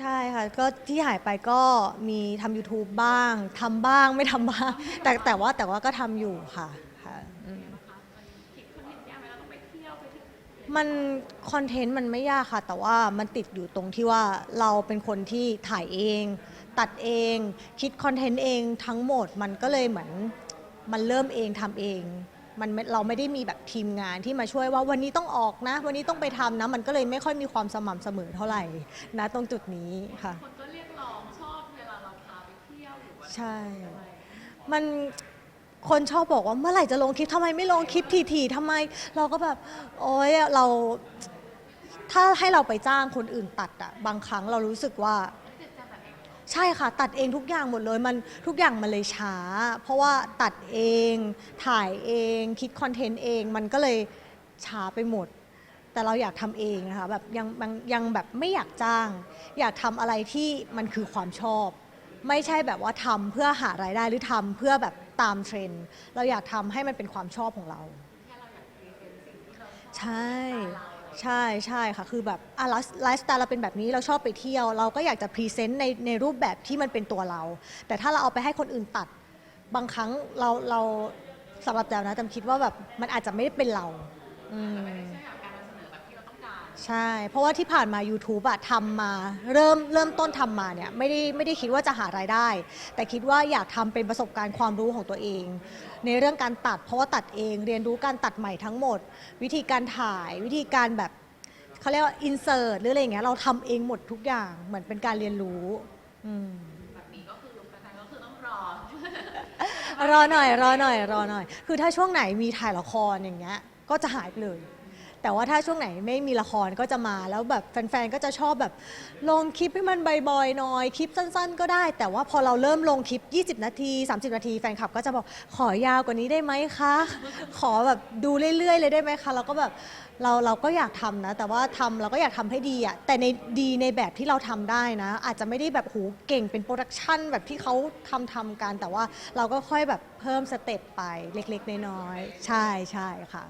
ใช่ค่ะ ก็ที่หายไปก็มีทำ YouTube บ้างทำบ้างไม่ทำบ้าง แต่แต่ว่าแต่ว่าก็ทำอยู่ค่ะค่ะอืมมันคอนเทนต์มันไม่ยากค่ะ แต่ว่ามันติดอยู่ตรงที่ว่าเราเป็นคนที่ถ่ายเอง ตัดเอง คิดคอนเทนต์เองทั้งหมดมันก็เลยเหมือนมันเริ่มเองทำเอง มันไม่เราไม่ได้มีแบบทีมงานที่มาช่วยว่าวันนี้ต้องออกนะ วันนี้ต้องไปทำนะ มันก็เลยไม่ค่อยมีความสม่ำเสมอเท่าไหร่นะตรงจุดนี้ค่ะ คนก็เรียกร้องชอบเวลาเราพาไปเที่ยวหรือว่าใช่อะไรมันคนชอบบอกว่าเมื่อไหร่จะลงคลิปทำไมไม่ลงคลิปทีๆทำไม เราก็แบบโอ๊ยเราถ้าให้เราไปจ้างคนอื่นตัดอะบางครั้งเรารู้สึกว่าจิต ใจแบบเองใช่ค่ะ ตัดเองทุกอย่างหมดเลยมันทุกอย่างมันเลยช้า เพราะว่าตัดเองถ่ายเอง คิดคอนเทนต์เองมันก็เลยช้าไปหมด แต่เราอยากทำเองนะคะแบบยังยังยังแบบไม่อยากจ้าง อยากทำอะไรที่มันคือความชอบ ไม่ใช่แบบว่าทำเพื่อหารายได้หรือทำเพื่อแบบตามเทรนด์เราอยากทำให้มันเป็นความชอบของเราแค่เราอยากพรีเซนต์สิ่งที่เราชอบใช่ ใช่ใช่ค่ะ คือแบบอะไลฟ์สไตล์เราเป็นแบบนี้เราชอบไปเที่ยว เราก็อยากจะพรีเซนต์ในในรูปแบบที่มันเป็นตัวเรา แต่ถ้าเราเอาไปให้คนอื่นตัด บางครั้งเราเราสำหรับแต้วนะจำคิดว่าแบบมันอาจจะไม่ได้เป็นเราอืม ใช่ เพราะว่าที่ผ่านมา YouTube อะทำมาเริ่มเริ่มต้นทำมาเนี่ยไม่ได้ไม่ได้คิดว่าจะหารายได้ แต่คิดว่าอยากทำเป็นประสบการณ์ความรู้ของตัวเอง ในเรื่องการตัดเพราะว่าตัดเองเรียนรู้การตัดใหม่ทั้งหมด วิธีการถ่ายวิธีการแบบเขาเรียกว่าอินเสิร์ตหรืออะไรอย่างเงี้ยเราทำเองหมดทุกอย่างเหมือนเป็นการเรียนรู้อืม แบบนี้ก็คือแฟนๆก็คือต้องรอ รอหน่อย รอหน่อย รอหน่อย คือถ้าช่วงไหนมีถ่ายละครอย่างเงี้ย ก็จะหายไปเลย แต่ว่าถ้าช่วงไหนไม่มีละครก็จะมาแล้วแบบแฟนๆก็จะชอบแบบลงคลิปให้มันบ่อยๆหน่อยคลิปสั้น ๆ ก็ได้ แต่ว่าพอเราเริ่มลงคลิป 20 นาที 30 นาทีแฟนคลับก็จะบอกขอยาวกว่านี้ได้ไหมคะ ขอแบบดูเรื่อยๆ เลยได้ไหมคะเราก็แบบเราเราก็อยากทำนะ แต่ว่าทำเราก็อยากทำให้ดีอะแต่ในดีในแบบที่เราทำได้นะ อาจจะไม่ได้แบบโหเก่งเป็นโปรดักชันแบบที่เขาทำทำกันแต่ว่าเราก็ค่อยแบบเพิ่มสเต็ปไปเล็กๆ น้อยๆใช่ใช่ค่ะ